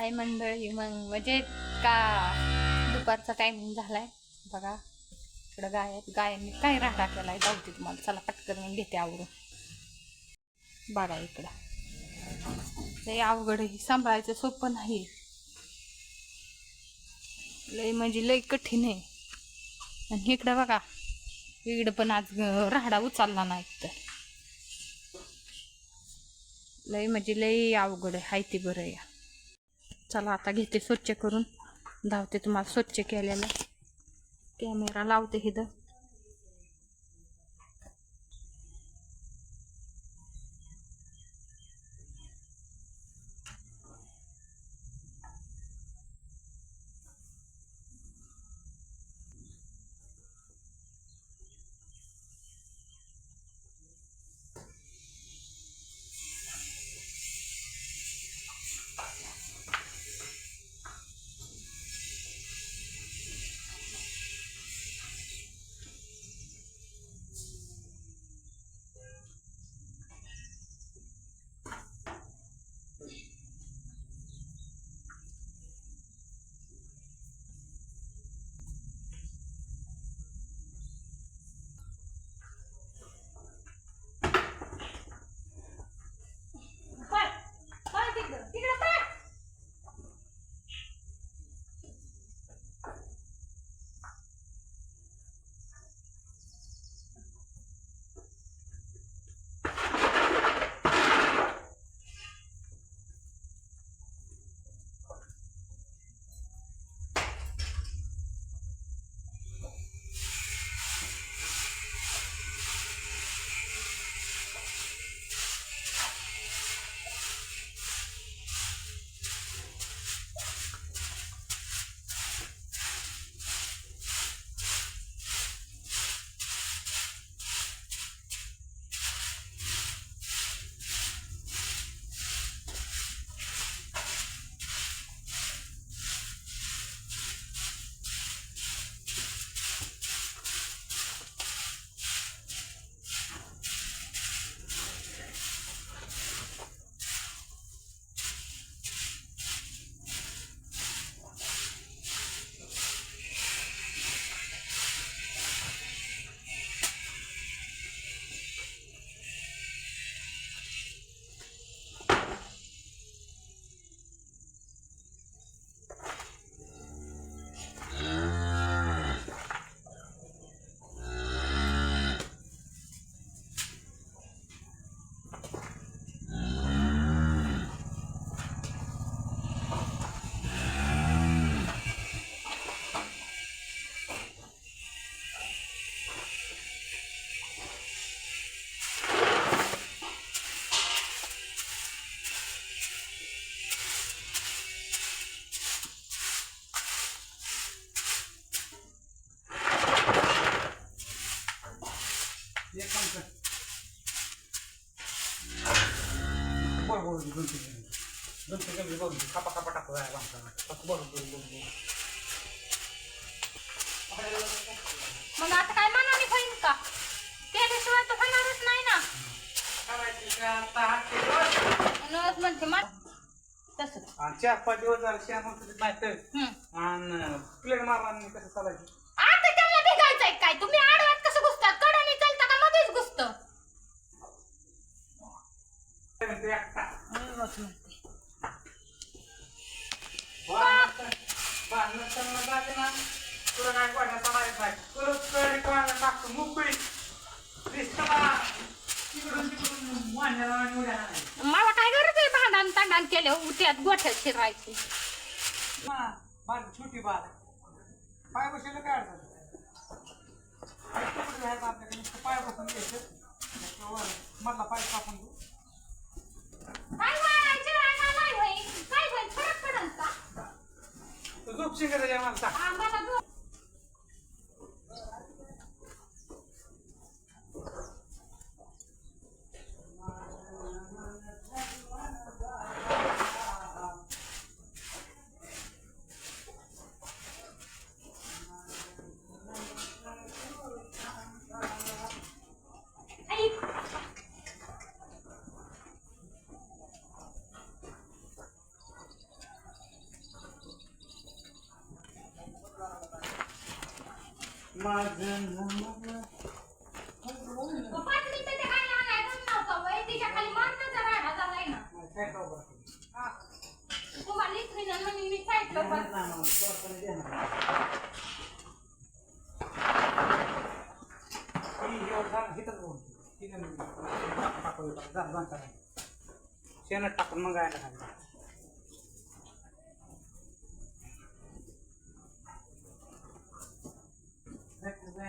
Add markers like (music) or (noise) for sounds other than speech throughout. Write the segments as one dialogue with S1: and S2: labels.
S1: काय मंडळी? मग म्हणजे का? दुपारचा टायमिंग झालाय? बघा इकडं गाय गायांनी काय राहता केलाय? जाऊते तुम्हाला. चला पटकन घेते आवरून. बघा इकडं. लय अवघड ही सांभाळायचं सोपं नाही. लय म्हणजे लय कठीण आहे. आणि इकडं बघा इकडं पण आज राहाडा राहडा उचलला नाही तर. लय म्हणजे लय अवघड आहे. ती बरं या. चला आता घेते स्वच्छ करून. धावते तुम्हाला स्वच्छ केलेलं. कॅमेरा लावते इथं.
S2: दोन तीन दोन तीन कमी बघ खापा खापा टाकू बांधताना फक्त
S1: मग आता काय मनाने होईल का? केल्याशिवाय तर होणारच नाही ना. म्हणूनच म्हणते मा तसंच
S2: आणि चार पाच दिवस झाले शेण होतं नाही तर.
S1: हम्म.
S2: आणि प्लेट मारला आणि कसं चालायचं? तुला काय वाटत माहीत नाही परत कडे कोणाला टाकतो मोकळी. दिसतं बा तिकडून तिकडून वाण्याला आणि उड्या हाणायच्या.
S1: मला काय गरज आहे भांडण तांडण केले? उठ्यात गोठ्यात शिरायची.
S2: ना बाल छोटी बाल पाय बसायला काय अडचण? पाय तुकडे आहेत आपल्याकडे नुसतं पाय बसून घ्यायचं. त्याच्यावर मधला पाय कापून घेऊ
S1: काय नाही होईल काय होईल फरक पडेल का?
S2: तू झोप शिकायचं मला सांग.
S1: आम्हाला
S2: नाही, नाही, स्वतःला दे ना. ही एवढं झालं, इथंच बोल. तिथं टाकू इथं. जा, जा करा. शेणात टाकून मग गायला घाल.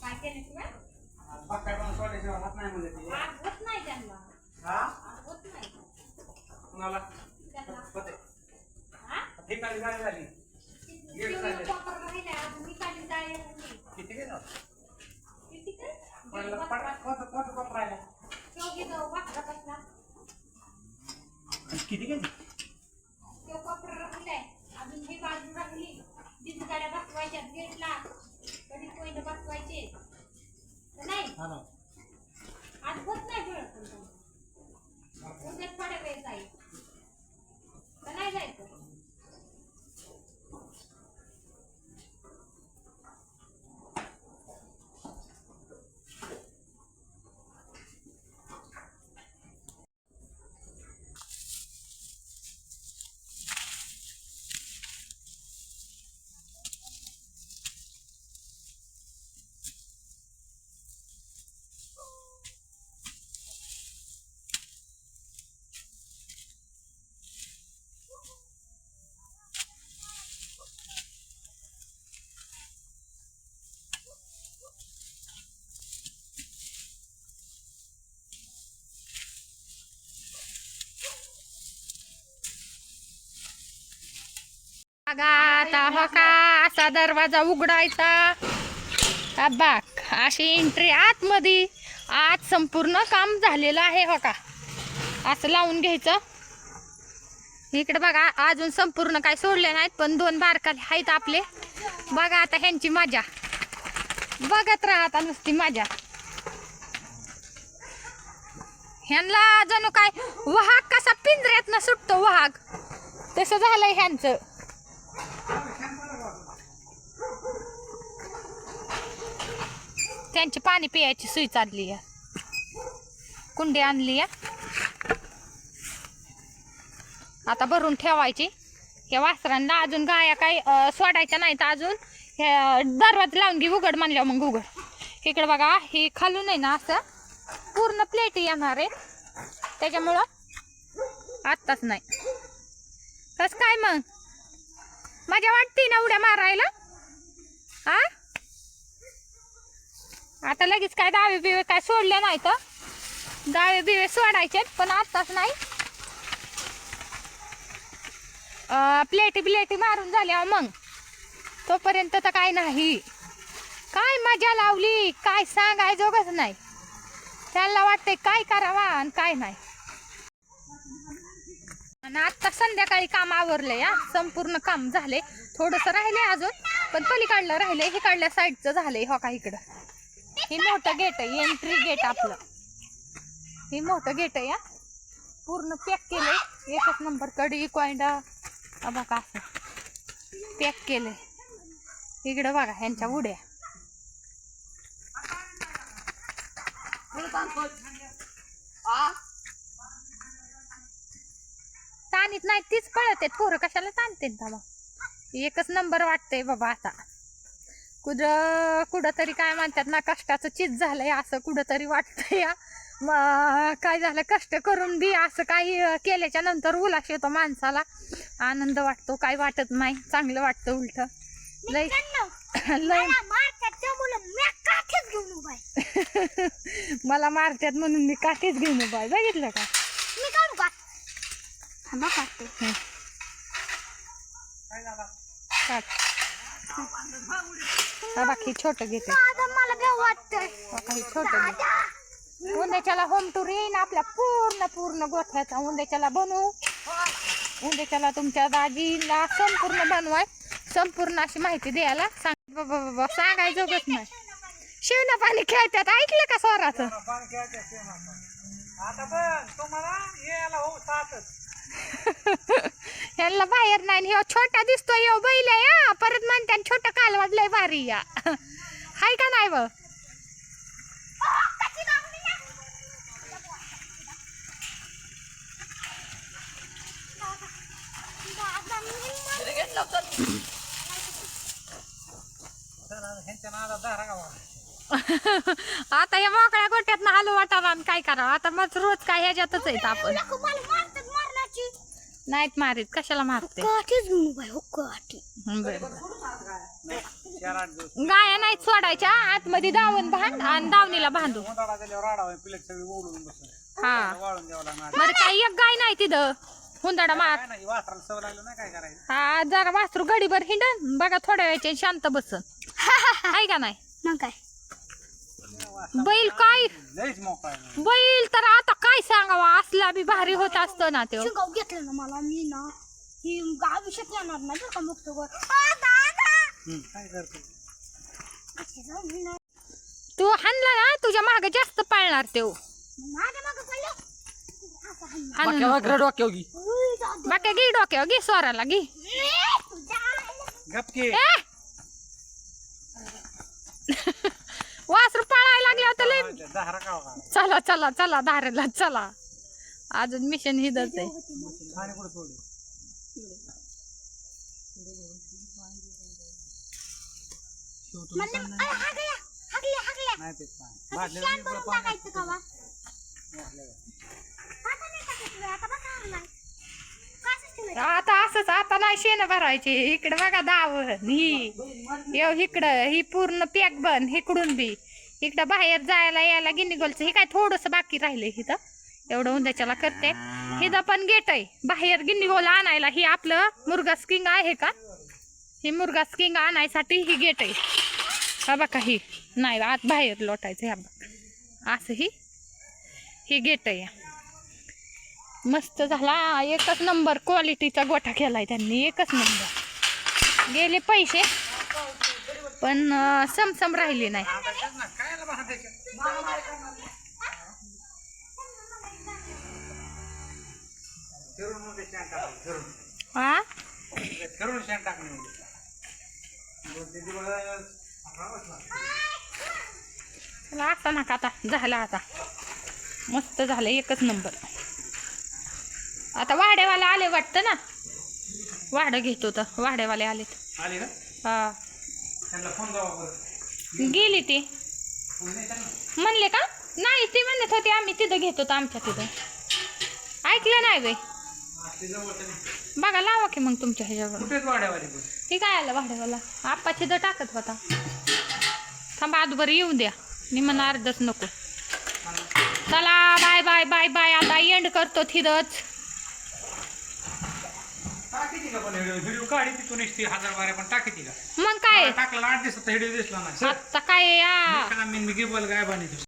S1: काय केलं तुम्ही
S2: हात नाही
S1: त्यांना होत नाही? त्यांना. हा?
S2: झाले.
S1: वापर राहिलाय अजून जाळी आणली.
S2: किती गेलं?
S1: किती काय?
S2: म्हणलं,
S1: दीड
S2: पट-
S1: वाजता.
S2: कोणतं- कोणतं कोण राहिलं?
S1: शेवगी जाऊ वापरा कसला
S2: किती गेली?
S1: तो वापर राहिलाय अजून ही बाजू राहिली तिथं गाड्या बसवायच्या गेटला कधी कोयने बसवायचे तर नाही
S2: हा ना.
S1: आज होत नाही वेळ पण तो. उद्या थोड्या वेळ जाईल तर नाही जायचं बघा आता हो का? असा दरवाजा उघडायचा. बाक अशी एंट्री आतमध्ये. आज संपूर्ण काम झालेलं आहे हो का? असं लावून घ्यायचं. इकडे बघा अजून संपूर्ण काय सोडले नाहीत पण दोन बारकाले आहेत आपले. बघा आता ह्यांची मजा. बघत राहता नुसती मजा. ह्यांना जणू काय वाघ कसा पिंजऱ्यातनं सुटतो वाघ. तसं झालंय ह्यांचं. त्यांची पाणी पियायची सुई चालली आहे. कुंडी आणली या आता भरून ठेवायची. या वासरांना अजून गाया काही सोडायच्या नाहीत अजून. हे दरवाजा लावून घे उघड म्हणल्यावर मग उघड. इकडे बघा हे खालून आहे ना असं पूर्ण प्लेट येणार आहे. त्याच्यामुळं आत्ताच नाही. कस काय मग? मजा वाटते ना उड्या मारायला? आ? आता लगेच काय दावे बिवे काय सोडले नाही तर. दावे बिवे सोडायचे पण आत्ताच नाही. प्लेटी प्लेटी मारून झाल्या मग. तोपर्यंत तर काय नाही. काय मजा लावली काय सांगाय जोगच नाही. त्यांना वाटते काय करावा आणि काय नाही. आणि आत्ता संध्याकाळी काम आवरलंय या संपूर्ण काम झाले. थोडंसं राहिले अजून पण पलीकडलं राहिलंय हे काढल्या साईडचं झालंय हो का इकडं. हे मोठं गेट आहे एंट्री गेट आपलं. हे मोठं गेट आहे या पूर्ण पॅक केलंय. एकच नंबर कडी कोयंडा. बघा असं. पॅक केलंय. इकडं बघा ह्यांच्या उड्या. ताणीत नाही तीच पळत आहेत पोरं कशाला ताणते मग एकच नंबर वाटतंय बाबा आता. कुठं कुठं तरी काय म्हणतात ना कष्टाचं चीज झालंय असं कुठं तरी वाटतंय. या. मग काय झालं कष्ट करून बी असं काही केल्याच्यानंतर उलाश येतो माणसाला. आनंद वाटतो काय वाटत नाही चांगलं वाटतं उलट. लय (laughs) लय (laughs) मला मारतात म्हणून मी काठीच घेऊन उभा. बघितलं का? हं,
S2: काय झालं
S1: काठ हा बाकी छोट घेते काही छोट उंद्याच्याला होम टूर येईन आपल्या पूर्ण पूर्ण गोठ्याचा उंद्याच्याला बनवू. उंद्याच्याला तुमच्या दाजीला संपूर्ण बनवाय. संपूर्ण अशी माहिती द्यायला सांग बाबा बाबा सांगायचंच नाही शिवना पाणी खेळतात ऐकलं का स्वराचं.
S2: आता पण तुम्हाला यायला हो सातच (laughs)
S1: ह्याला बाहेर नाही ह्यो छोटा दिसतोय यो बैल आहे परत म्हणते छोटं काल वाढलंय भारी या (laughs) हाय का नाही ब (laughs) आता या मोकळ्या गोट्यात हलू वाटावा आणि काय करावं? आता मग रोज काय ह्याच्यातच आहेत आपण. नाहीत मारीत कशाला मारते? हं,
S2: दिवस.
S1: गाया नाहीत सोडायच्या आतमध्ये दावण बांध आणि दावणीला बांधू
S2: उन्हाळा गेल्यावर राडावा पिलक सगळी ओढून बसून
S1: हा.
S2: वाळून द्यावं लागणार.
S1: बरं काय एक गाय नाही तिथं. हुंदाडा मार.
S2: काय नाही वासराला सवय लागलं नाही काय करायचं
S1: हा जरा वासरू गडीभर हिंडन बघा थोड्या वेळचे शांत बसन. आहे का नाही?
S3: मग काय?
S1: बैल काय
S2: लईच मोकळा आहे.
S1: बैल तर आता काय सांगावा असला बी भारी होत असतो ना तो
S3: शिंगाव घेतलं ना मला मी ना ही अभिषेक येणार नाही बरं का मुक्त वर
S2: हम्म, काय करतो
S3: ना.
S1: तू हाणला ना तुझ्या मागे जास्त पाळणार तो
S3: मागं पडलं. असं हाण.
S1: हाणू नको.
S2: डोक्यावर घे
S3: उई, दादा.
S1: बाकी घे डोक्यावर घे स्वराला घे
S2: गपके
S1: ए! चला चला चला धारेला चला. अजून मिशन हिदच आहे.
S3: आता. असंच.
S1: आता असंच आता नाही शेण भरायचे. इकडे बघा दावण. ही येऊ इकडं ही पूर्ण पॅक बन इकडून बी. इकडं बाहेर जायला यायला गिनीगोलचं हे काय थोडंसं बाकी राहिलंय हिथं एवढं उंद्याच्याला करते. हिथं पण गेट आहे. बाहेर गिनीगोल आणायला ही आपलं मुर्गा स्किंग आहे का? ही मुर्गा स्किंग आणायसाठी ही गेट आहे. हा बघा ही नाही आत बाहेर लोटायचं ह्या बघा. असं ही ही गेट आहे. मस्त झाला. एकच नंबर क्वालिटीचा गोठा केलाय त्यांनी एकच नंबर. गेले पैसे पण समसम राहिले नाही.
S2: ना? फिरून शेण टाकलं, फिरून.
S1: हा?
S2: फिरून शेण टाकलं.
S1: चला आता नका आता झाला आता. मस्त झालं एकच नंबर. आता वाड्यावाले आले वाटतं ना? वाडं घेत होतं वाड्यावाले आलेत.
S2: आली का?
S1: हा.
S2: त्यांना फोन द्यावा बरं.
S1: गेली ती. म्हणले का? नाही ती म्हणत होती आम्ही तिथं घेत आमच्या तिथं. ऐकलं नाही बाई.
S2: ते.
S1: बघा लावा की मग तुमच्या ह्याच्यावर. हे काय आलं भाड्यावाला? आप्पा तिथं टाकत होता. थांबा आजभर येऊन द्या. मी म्हणा अर्धच नको. चला बाय बाय बाय बाय. आता एंड करतो तिथंच.
S2: टाकी का पण व्हिडिओ व्हिडिओ काढी तिथून ती हजार पण टाकी
S1: मग काय?
S2: टाकला आठ दिवसात व्हिडिओ दिसला नाही.
S1: आता काय
S2: मी गिबल बांधित